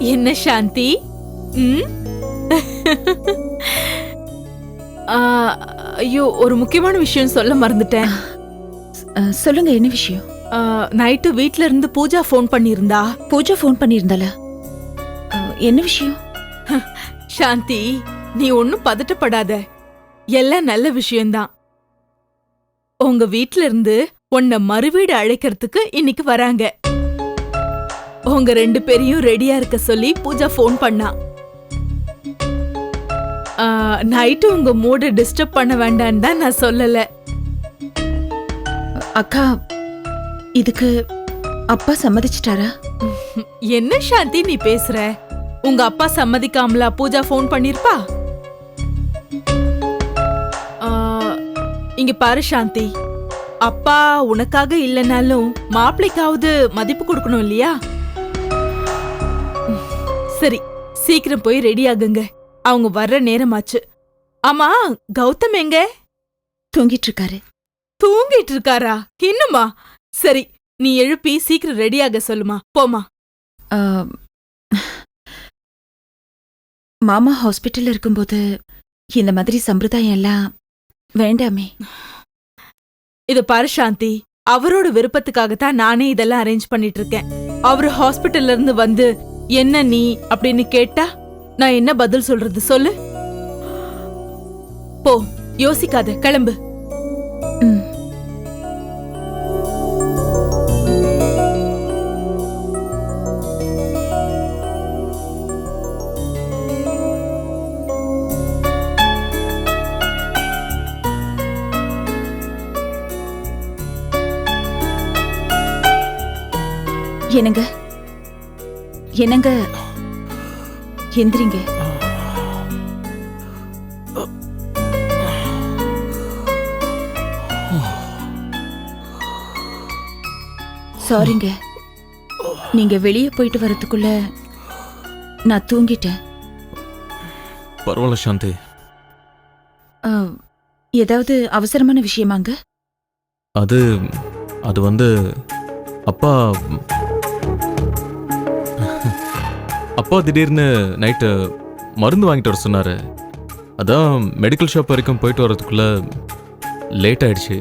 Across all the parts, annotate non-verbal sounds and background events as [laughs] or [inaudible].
என்ன சாந்தி? ஐயோ ஒரு முக்கியமான விஷயம் சொல்ல மறந்துட்டேன். சொல்லுங்க என்ன விஷயம்? நைட்டு வீட்ல இருந்து பூஜா ஃபோன் பண்ணியிருந்தா? பூஜா ஃபோன் பண்ணியிருந்தால என்ன விஷயம்? சாந்தி நீ ஒன்னும் பதட்டப்படாத. எல்லாம் நல்ல விஷயம்தான். உங்க வீட்ல இருந்து உன்னை மறுவீடு அழைக்கிறதுக்கு இன்னைக்கு வராங்க. உங்க ரெண்டு பேரையும் ரெடியா இருக்க சொல்லி பூஜா ஃபோன் பண்ணா. நைட்டு உங்க மூட டிஸ்டர்ப் பண்ண வேண்டான்னு தான் நான் சொல்லல. அக்கா இதுக்கு அப்பா சம்மதிச்சிட்டாரா? என்ன சாந்தி நீ பேசுற? உங்க அப்பா சம்மதிக்காமலா பூஜா ஃபோன் பண்ணிருப்பா? இங்க பாரு சாந்தி. அப்பா உனக்காக இல்லைனாலும் மாப்பிள்ளைக்காவது மதிப்பு கொடுக்கணும் இல்லையா? சரி சீக்கிரம் போய் ரெடி ஆகுங்க. அவங்க வர்ற நேரமாச்சு. ஆமா கௌதம் எங்க? தூங்கிட்டு இருக்காரு தூங்கிட்டு இருக்காரா இன்னுமா? சரி நீ எழுப்பி சீக்கிரம் ரெடியாக சொல்லுமா. போமா மாமா ஹாஸ்பிட்டல்ல இருக்கும்போது இந்த மாதிரி சம்பிரதாயம் எல்லாம் வேண்டாமே. இது பாரு சாந்தி அவரோட விருப்பத்துக்காகத்தான் நானே இதெல்லாம் அரேஞ்ச் பண்ணிட்டு இருக்கேன். அவரு ஹாஸ்பிட்டல்ல இருந்து வந்து என்ன நீ அப்படின்னு கேட்டா நான் என்ன பதில் சொல்றது சொல்லு? போ யோசிக்காத கிளம்பு. என்னங்க? என்னங்க? எந்திரிங்க. சாரிங்க நீங்க வெளியே போயிட்டு வரதுக்குள்ள நான் தூங்கிட்டேன். பரவாயில்ல சாந்தி. ஏதாவது அவசரமான விஷயமாங்க? அது அது வந்து அப்பா அப்பா திடீர்னு நைட்டு மருந்து வாங்கிட்டு வர சொன்னாரு. அதான் மெடிக்கல் ஷாப் வரைக்கும் போயிட்டு வர்றதுக்குள்ள லேட் ஆயிடுச்சு.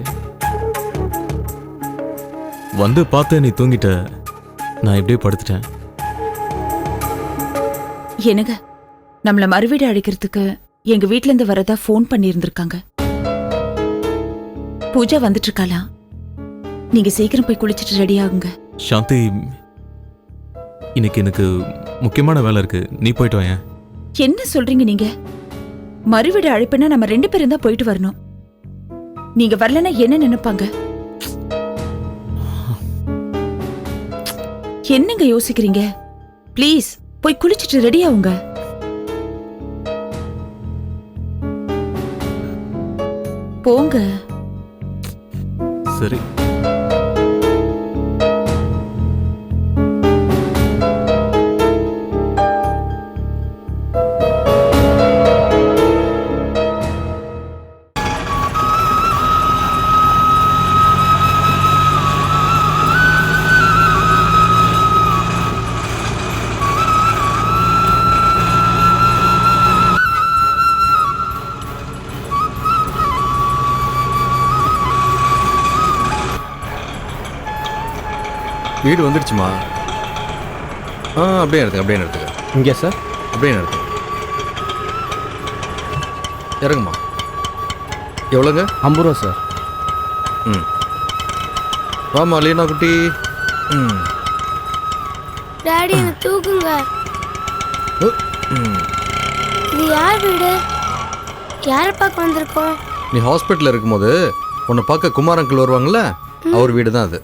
வந்து பார்த்து நீ தூங்கிட்ட. நான் இப்படியே படுத்துட்டேன். என்னங்க? நம்மள மறுவீடு அழைக்கிறதுக்கு எங்க வீட்ல இருந்து வரதா ஃபோன் பண்ணியிருந்திருக்காங்க. பூஜா வந்துட்டு இருக்காளாம் நீங்க சீக்கிரம் போய் குளிச்சிட்டு ரெடி ஆகுங்க. சாந்தி இன்னைக்கு எனக்கு முக்கியமான வேலை இருக்கு. நீ போயிட்டு வாயேன். என்ன சொல்றீங்க நீங்க? மறுவீடு அழைப்புனா நம்ம ரெண்டு பேரும் தான் போயிட்டு வரணும். நீங்க வரலன்னா என்ன நினைப்பாங்க? என்னங்க யோசிக்கிறீங்க? ப்ளீஸ் போய் குளிச்சிட்டு ரெடி ஆகுங்க. போங்க. சரி. வீடு வந்துடுச்சுமா? ஆ அப்படியே எடுத்துங்க அப்படியே எடுத்துங்க இங்கே சார். அப்படியே எடுத்துங்க இறங்குமா? எவ்வளோங்க? ஐம்பது ரூபா சார். ம். வாமா லீனா குட்டி. ம். டாடி என்னை தூக்குங்க. ம். இது யார் வீடு? யாரை பார்க்க வந்திருக்கோம்? நீ ஹாஸ்பிட்டலில் இருக்கும்போது உன்னை பார்க்க குமார் அங்கிள் வருவாங்கல்ல? அவர் வீடு தான் அது.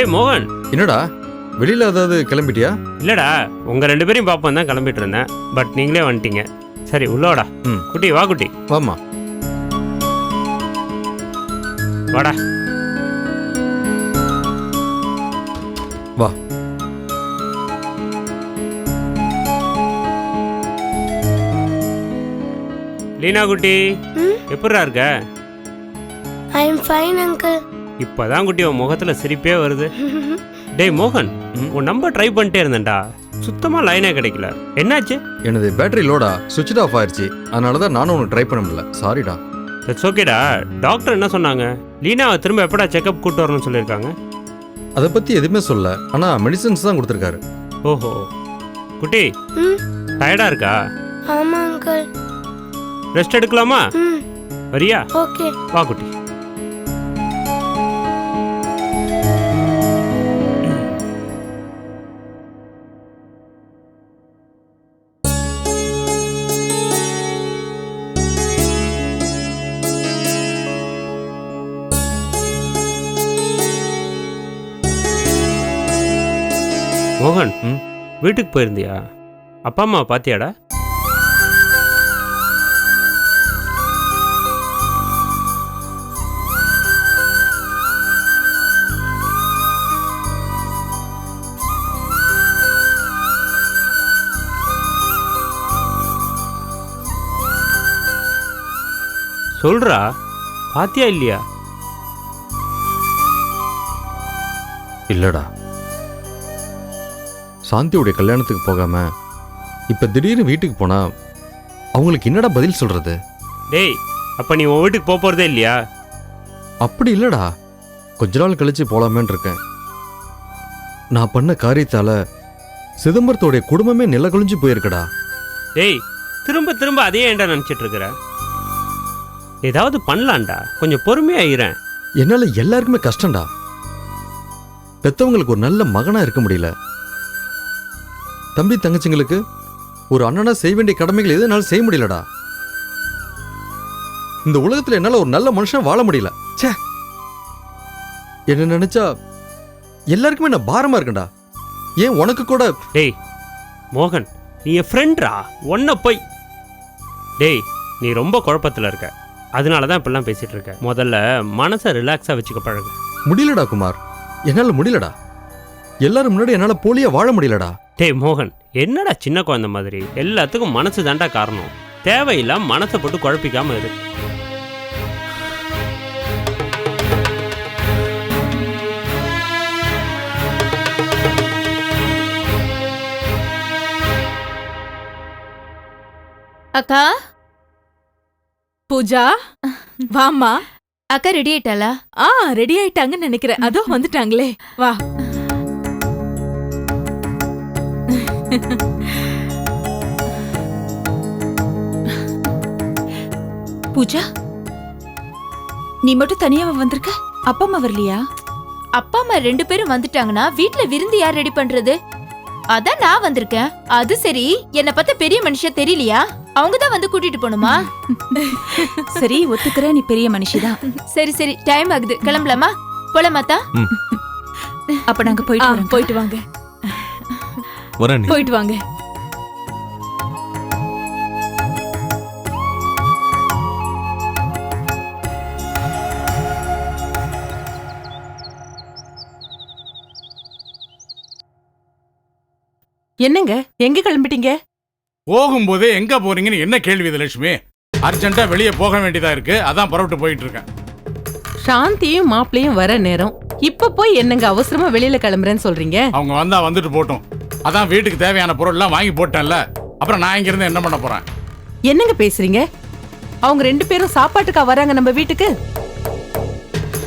டேய் மோகன். என்னடா? வெளியில ஏதாவது கிளம்பிட்டியா? இல்லடா உங்க ரெண்டு பேரையும் பாப்போம் தான் கிளம்பிட்டு இருந்தேன் பட் நீங்களே வந்துட்டீங்க. சரி உள்ளோடா. ம். குட்டி வா குட்டி. வாமா வாடா. வா. லீனா குட்டி எப்படிடா இருக்க? ஐ அம் ஃபைன் அங்கிள் இப்பதான் குட்டி உன் முகத்துல சிரிப்பே வருது. டேய் மோகன் உன் நம்பர் ட்ரை பண்ணிட்டே இருந்தேன்டா. சுத்தமா லைனே கிடைக்கல. என்னாச்சு? எனது பேட்டரி லோடா சுவிட்ச் ஆஃப் ஆயிருச்சு. அதனால தான் நானும் உனக்கு ட்ரை பண்ண முடியல. சாரிடா இட்ஸ் ஓகேடா டாக்டர் என்ன சொன்னாங்க? லீனாவை திரும்ப எப்படா செக்கப் கூட்டு வரணும்னு சொல்லியிருக்காங்க? அதை பற்றி எதுவுமே சொல்ல. ஆனால் மெடிசன்ஸ் தான் கொடுத்துருக்காரு. ஓஹோ. குட்டி ம்? டயர்டா இருக்கா? ஆமாம் அங்கிள் ரெஸ்ட் எடுக்கலாமா? வரியா? ஓகே. வா குட்டி. வீட்டுக்கு போயிருந்தியா? அப்பா அம்மா பாத்தியாடா சொல்றா பாத்தியா இல்லையா? இல்லடா. சாந்தியோடைய கல்யாணத்துக்கு போகாம இப்போ திடீர்னு வீட்டுக்கு போனா அவங்களுக்கு என்னடா பதில் சொல்றது? டேய் அப்ப நீ உன் வீட்டுக்கு போக போறதே இல்லையா? அப்படி இல்லடா. கொஞ்ச நாள் கழிச்சு போலாமேன்னு இருக்கேன். நான் பண்ண காரியத்தால சிதம்பரத்தோடைய குடும்பமே நிலகுழிஞ்சு போயிருக்கடா. டேய் திரும்ப திரும்ப அதே ஏன்டா நினச்சிட்டு இருக்கிற? ஏதாவது பண்ணலாம்டா. கொஞ்சம் பொறுமையா இருறேன். என்னால எல்லாருக்குமே கஷ்டம்டா. பெத்தவங்களுக்கு ஒரு நல்ல மகனா இருக்க முடியல. தம்பி தங்கச்சிங்களுக்கு ஒரு அண்ணனா செய்ய வேண்டிய கடமைகள் எதுனாலும் செய்ய முடியலடா. இந்த உலகத்துல என்னால ஒரு நல்ல மனுஷன் வாழ முடியல. ச்சே. என்ன நினைச்சா எல்லாருக்குமே நான் பாரமா இருக்கேன்டா. ஏன் உனக்கு கூட டேய் மோகன் நீ என் ஃப்ரெண்ட்ரா ஒன்ன போய். டேய் நீ ரொம்ப குழப்பத்தில் இருக்க. அதனால தான் இப்படிலாம் பேசிட்டு இருக்க. முதல்ல மனசை ரிலாக்ஸாக வச்சுக்க பழகு. முடியலடா குமார். என்னால முடியலடா. எல்லாரும் முன்னாடி என்னால போலியா வாழ முடியலடா. டேய் மோகன் என்னடா சின்ன குழந்தை மாதிரி? எல்லாத்துக்கும் மனசு தாண்டா காரணம். தேவையில்லாம மனசை போட்டு குழப்பிக்காம இரு. அக்கா? பூஜா? வாம்மா. அக்கா ரெடி ஆயிட்டாளா? ஆ ரெடி ஆயிட்டாங்கன்னு நினைக்கிறேன். அதோ வந்துட்டாங்களே. வா. [laughs] பூஜா நீ மட்டும் தனியாவா வந்திருக்க? அப்பா அம்மா வரலையா? அப்பா அம்மா ரெண்டு பேரும் வந்துட்டாங்கன்னா வீட்ல விருந்து யார் ரெடி பண்றது? அதான் நான் வந்திருக்கேன். அது சரி என்ன பத்த பெரிய மனுஷன் தெரியலையா? அவங்க தான் வந்து கூட்டிட்டு போகணுமா? [laughs] சரி ஒத்துக்கிற நீ பெரிய மனுஷிதான். [laughs] சரி சரி டைம் ஆகுது. கிளம்பலாமா? போலாமாத்தா அப்ப நாங்க போயிட்டு போயிட்டு வாங்க. வரேன் போயிட்டு வாங்க. என்னங்க? எங்க கிளம்பிட்டீங்க? போகும்போதே எங்க போறீங்கன்னு என்ன கேள்வி இது லட்சுமி? அர்ஜென்ட்டா வெளியே போக வேண்டியதா இருக்கு. அதான் புறப்பட்டு போயிட்டு இருக்கேன். சாந்தியும் மாப்பிளையும் வர நேரம். இப்ப போய் என்னங்க அவசரமா வெளியில கிளம்புறேன்னு சொல்றீங்க? அவங்க வந்தா வந்துட்டு போட்டும். அதான் வீட்டுக்கு தேவையான பொருள்லாம் வாங்கி போட்டேன்ல. அப்புறம் நான் இங்க இருந்து என்ன பண்ண போறேன்? என்னங்க பேசுறீங்க? அவங்க ரெண்டு பேரும் சாப்பாட்டுக்கா வராங்க நம்ம வீட்டுக்கு?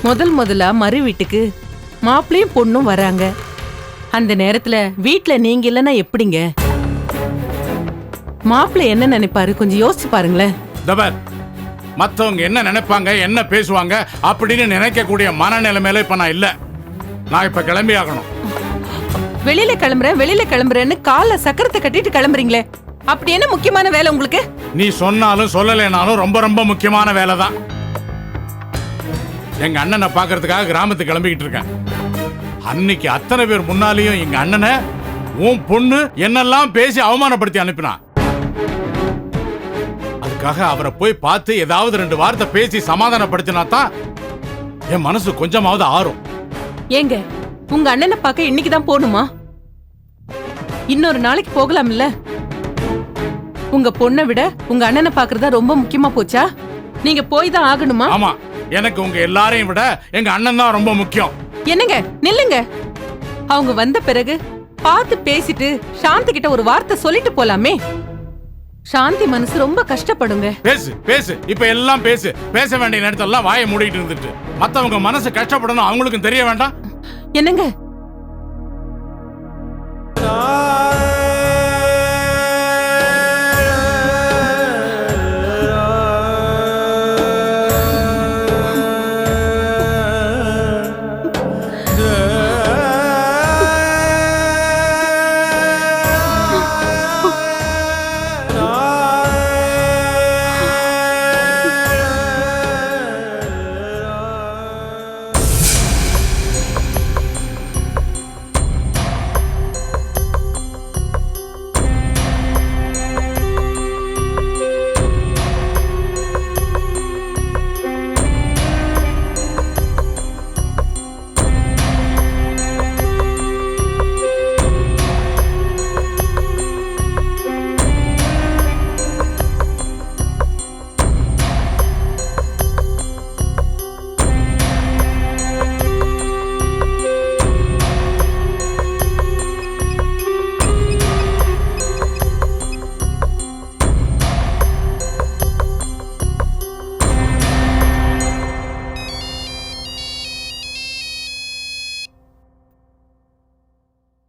முதல் முதலா மறு வீட்டுக்கு மாப்பிளையும் பொண்ணும் வராங்க. அந்த நேரத்துல வீட்ல நீங்க இல்லைன்னா எப்படிங்க? மாப்பிள்ளை என்ன நினைப்பாரு? கொஞ்சம் யோசிச்சு பாருங்களேன். தபர் மத்தவங்க என்ன நினைப்பாங்க என்ன பேசுவாங்க அப்படின்னு நினைக்கக்கூடிய மனநிலைமையில இப்ப நான் இல்ல. நான் இப்ப கிளம்பி ஆகணும் வெளியில கிளம்புறேன் வெளியில கிளம்புறேன்னு கால்ல சக்கரத்தை கட்டிட்டு கிளம்புறீங்களே. அப்படி என்ன முக்கியமான வேலை உங்களுக்கு? நீ சொன்னாலும் சொல்லலைனாலும் ரொம்ப ரொம்ப முக்கியமான வேலை தான் எங்க அண்ணனை பார்க்கறதுக்காக கிராமத்துக்கு கிளம்பிக்கிட்டு இருக்கேன். அன்னைக்கு அத்தனை பேர் முன்னாலேயும் எங்க அண்ணனை உன் பொண்ணு என்னெல்லாம் பேசி அவமானப்படுத்தி அனுப்பினான் அதுக்காக அவரை போய் பார்த்து ஏதாவது ரெண்டு வார்த்தை பேசி சமாதானப்படுத்தினா தான் என் மனசு கொஞ்சமாவது ஆறும். ஏங்க உங்க அண்ணனை பார்க்க இன்னைக்கு தான் போகணுமா? இன்னொரு நாளைக்கு போகலாம்ல? உங்க பொண்ணை விட உங்க அண்ணனை பாக்குறதா ரொம்ப முக்கியமா போச்சா? நீங்க போய் தான் ஆகணுமா? ஆமா எனக்கு உங்க எல்லாரையும் விட எங்க அண்ணன் தான் ரொம்ப முக்கியம். என்னங்க நில்லுங்க. அவங்க வந்த பிறகு பார்த்து பேசிட்டு சாந்தி கிட்ட ஒரு வார்த்தை சொல்லிட்டு போலாமே. சாந்தி மனசு ரொம்ப கஷ்டப்படுங்க. பேசு பேசு. இப்ப எல்லாம் பேசு. பேச வேண்டிய நேரத்தெல்லாம் வாயை மூடிட்டு இருந்துட்டு. மத்தவங்க மனசு கஷ்டப்படணும். அவங்களுக்கும் தெரிய வேண்டாம். என்னங்க?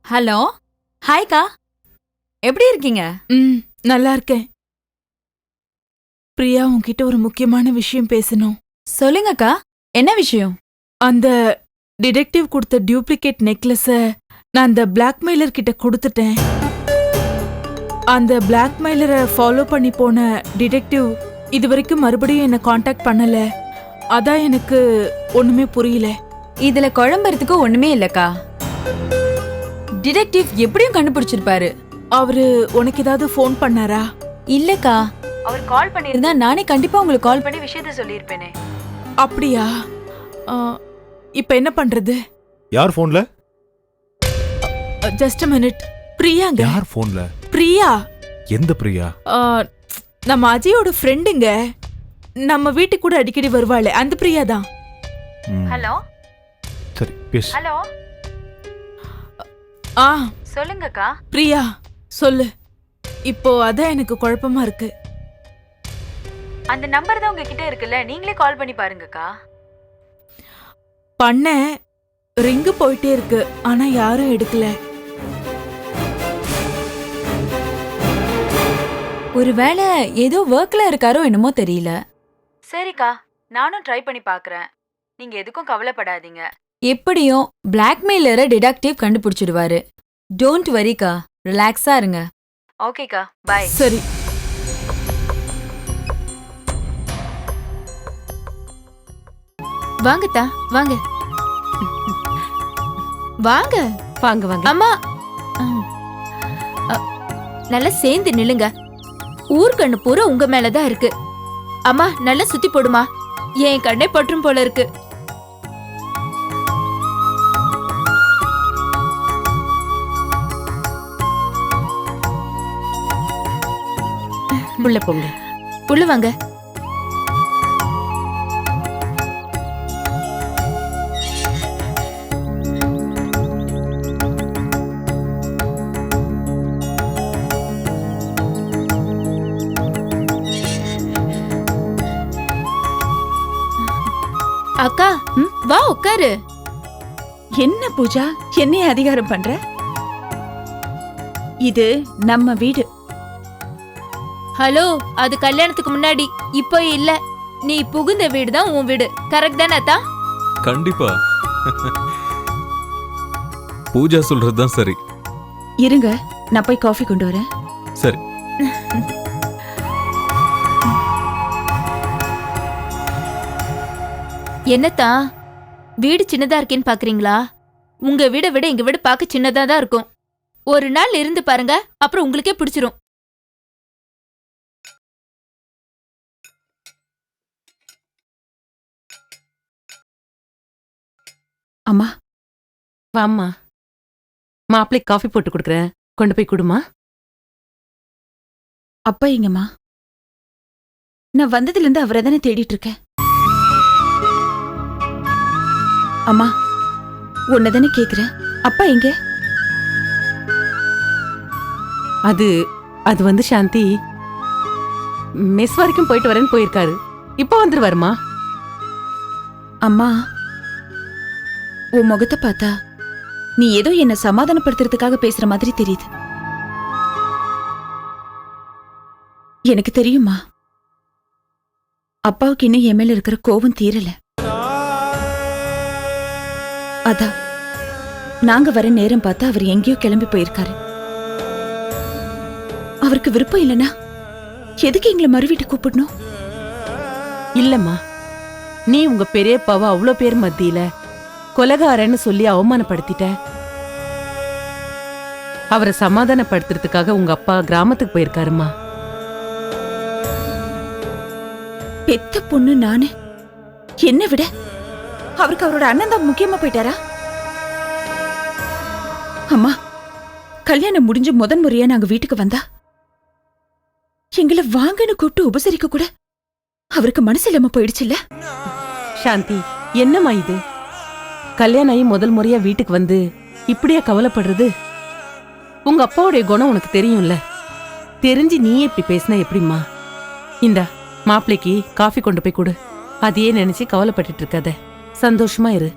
ஹலோ ஹாய்க்கா எப்படி இருக்கீங்க? ம் நல்லா இருக்கேன். பிரியா உன்கிட்ட ஒரு முக்கியமான விஷயம் பேசணும். சொல்லுங்கக்கா என்ன விஷயம்? அந்த டிடெக்டிவ் கொடுத்த டியூப்ளிகேட் நெக்லஸ நான் அந்த பிளாக்மெயிலர் கிட்ட கொடுத்துட்டேன். அந்த பிளாக்மெயிலரை ஃபாலோ பண்ணி போன டிடெக்டிவ் இதுவரைக்கும் மறுபடியும் என்ன காண்டாக்ட் பண்ணல. அதான் எனக்கு ஒண்ணுமே புரியல. இதுல குழம்புறதுக்கு ஒண்ணுமே இல்லக்கா டிடெக்டிவ் எப்படியும் கண்டுபிடிச்சிருப்பாரு. அவரு உனக்கு ஏதாவது ஃபோன் பண்ணாரா? இல்லக்கா. அவர் கால் பண்ணியிருந்தா நானே கண்டிப்பா உங்களுக்கு கால் பண்ணி விஷயத்த சொல்லியிருப்பேனே. அப்படியா? இப்ப என்ன பண்றது? யார் போன்ல ஜஸ்ட் மினிட் பிரியாங்க. யார் போன்ல பிரியா. எந்த பிரியா? ஆ, நம்ம அஜயோட ஃப்ரெண்டுங்க. நம்ம வீட்டுக்கு கூட அடிக்கடி வருவாளே. அந்த பிரியா தான். ம், ஹலோ? சரி பேசு. ஹலோ? ஆ. சொல்லுங்கக்கா. பிரியா சொல்லு. இப்போ அதான் எனக்கு குழப்பமா இருக்கு. அந்த நம்பர் தான் உங்ககிட்ட இருக்குல்ல நீங்களே கால் பண்ணி பாருங்கக்கா. பண்ண ரிங்கு போயிட்டே இருக்கு ஆனா யாரும் எடுக்கல. ஒருவேளை ஏதோ ஒர்க்ல இருக்காரோ என்னமோ தெரியல. சரிக்கா நானும் ட்ரை பண்ணி பார்க்கறேன் நீங்க எதுக்கும் கவலைப்படாதீங்க. எப்படியும் பிளாக்மெயிலரை டிடக்டிவ் கண்டுபிடிச்சிடுவாரு. டோன்ட் வரிக்கா ரிலாக்ஸா இருங்க. ஓகேக்கா பாய் சரி. வாங்கத்தா வாங்க. வாங்க. வாங்க வாங்க. அம்மா. அ, நல்லா சேர்ந்து நில்லுங்க. ஊர்கண்ணு பூரா உங்க மேலதான் இருக்கு. அம்மா நல்லா சுத்தி போடுமா. என் கண்ணே பற்றும் போல இருக்கு. உள்ள போங்க. உள்ள வாங்க. அக்கா வா உட்காரு என்ன பூஜா என்னைய அதிகாரம் பண்ற? இது நம்ம வீடு. ஹலோ அது கல்யாணத்துக்கு முன்னாடி இப்போ இல்ல. நீ புகுந்த வீடு தான் உன் வீடு. கரெக்ட் தானே அத்தா? கண்டிப்பா. பூஜா சொல்றது தான் சரி. இருங்க நான் போய் காஃபி கொண்டு வரேன். சரி. என்னத்தா? வீடு சின்னதா இருக்கேன்னு பாக்குறீங்களா? உங்க வீடை விட எங்க வீடு பார்க்க சின்னதா தான் இருக்கும். ஒரு நாள் இருந்து பாருங்க அப்புறம் உங்களுக்கே பிடிச்சிரும். அம்மா. வாம்மா. மாப்பிள்ளைக்கு காஃபி போட்டு கொடுக்குறேன். கொண்டு போய் கொடுமா. அப்பா எங்கம்மா? நான் வந்ததுல இருந்து அவரை தானே தேடிட்டு இருக்கேன் அம்மா உன்னதானே கேக்குறேன். அப்பா எங்க? அது அது வந்து சாந்தி. மெஸ் வரைக்கும் போயிட்டு வரேன்னு போயிருக்காரு. இப்போ வந்துருவாருமா அம்மா உன் முகத்தை பார்த்தா நீ ஏதோ என்ன சமாதானப்படுத்துறதுக்காக பேசுற மாதிரி தெரியுது. எனக்கு தெரியுமா? அப்பாவுக்கு இன்னும் என் மேல இருக்கிற கோபம் தீரல. அதான் நாங்க வர நேரம் பார்த்து அவர் எங்கேயோ கிளம்பி போயிருக்காரு. அவருக்கு விருப்பம் இல்லனா எதுக்கு எங்களை மறுவீட்டு கூப்பிடணும்? இல்லம்மா நீ உங்க பெரியப்பாவை அவ்வளோ பேர் மத்தியில கொலகாரன்னு சொல்லி அவமானப்படுத்திட்ட. அவரை சமாதானப்படுத்துறதுக்காக உங்க அப்பா கிராமத்துக்கு போயிருக்காருமா? பெத்த பொண்ணு நானு? என்ன விட? அவருக்கு அவரோட அண்ணன் தான் முக்கியமா போயிட்டாரா? அம்மா கல்யாணம் முடிஞ்சு முதன் முறையா நாங்க வீட்டுக்கு வந்தா? எங்களை வாங்கன்னு கூப்பிட்டு உபசரிக்க கூட அவருக்கு மனசு இல்லாம போயிடுச்சுல்ல? சாந்தி என்னம்மா இது? கல்யாணம் ஆகி முதல் முறையா வீட்டுக்கு வந்து இப்படியா கவலைப்படுறது? உங்க அப்பாவுடைய குணம் உனக்கு தெரியும்ல. தெரிஞ்சு நீ இப்படி பேசினா எப்படிம்மா? இந்தா மாப்பிள்ளைக்கு காஃபி கொண்டு போய் கொடு. அதையே நினைச்சு கவலைப்பட்டுட்டு இருக்காத. சந்தோஷமா இரு.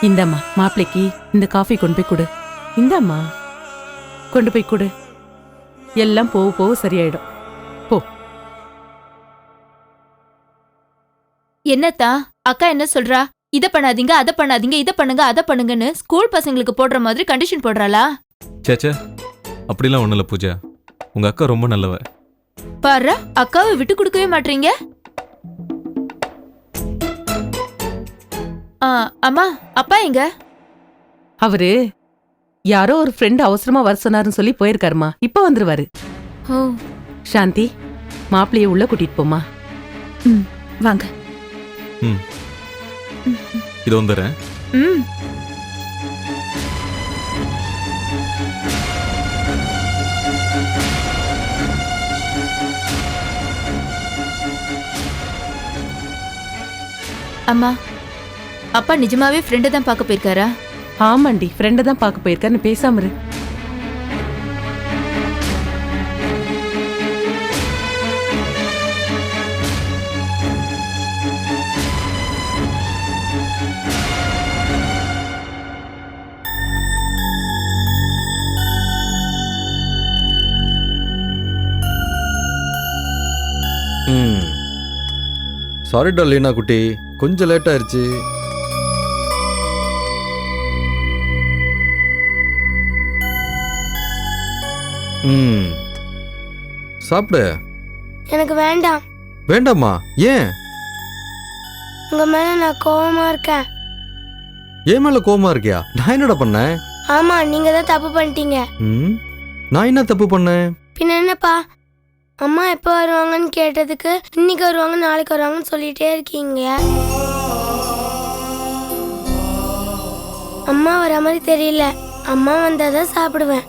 இந்தாம்மா மாப்பிள்ளைக்கு இந்த காஃபி கொண்டு போய் கொடு. இந்தாம்மா. கொண்டு போய் கொடு. எல்லாம் போக போக சரியாயிடும். போ. என்னத்தா? அக்கா என்ன சொல்றா? இத பண்ணாதீங்க அத பண்ணாதீங்க இத பண்ணுங்க அத பண்ணுங்கன்னு ஸ்கூல் பசங்களுக்கு போடுற மாதிரி கண்டிஷன் போடுறாளா? சேச்சே அப்படிலாம் ஒன்றும் இல்லை பூஜா. உங்கள் அக்கா ரொம்ப நல்லவ. பாரு அக்காவை விட்டு கொடுக்கவே மாட்டீங்க ஆ, அம்மா அப்பா எங்க? அவரு யாரோ ஒரு ஃப்ரெண்ட் அவசரமா வர சொன்னாருன்னு சொல்லி போயிருக்காருமா. இப்ப வந்துருவாரு. ஓ. சாந்தி மாப்பிள்ளைய உள்ள கூட்டிட்டு போமா வாங்க. ம். இது வந்துடுறேன். ம். அம்மா அப்பா நிஜமாவே ஃப்ரெண்டை தான் பார்க்க போயிருக்காரா? ஆமாண்டி ஃப்ரெண்டை தான் பார்க்க போயிருக்கான்னு பேசாம இரு. ம். சாரிடா லீனா குட்டி. கொஞ்சம் லேட் ஆயிடுச்சு ம். சாப்பிடு. எனக்கு வேண்டாம். வேண்டாமா? ஏன்? உங்க மேல நான் கோவமா இருக்கேன். ஏன் மேல கோவமா இருக்கியா? நான் என்னடா பண்ணேன்? ஆமா நீங்க தான் தப்பு பண்ணிட்டீங்க. ம். நான் என்ன தப்பு பண்ணேன்? பின்ன என்னப்பா? அம்மா எப்போ வருவாங்கன்னு கேட்டதுக்கு இன்னைக்கு வருவாங்க நாளைக்கு வருவாங்கன்னு சொல்லிட்டே இருக்கீங்க. அம்மா வர மாதிரி தெரியல. அம்மா வந்தாதான் சாப்பிடுவேன்.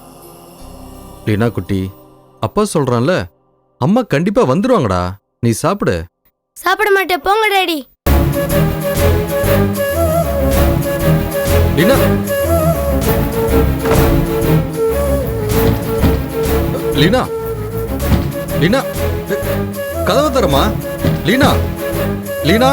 லீனா குட்டி அப்பா சொல்றான்ல அம்மா கண்டிப்பா வந்துருவாங்கடா நீ சாப்பிடு. சாப்பிட மாட்டேன் போங்க டேடி. லீனா? லீனா? லீனா கதவை தரமா லீனா? லீனா?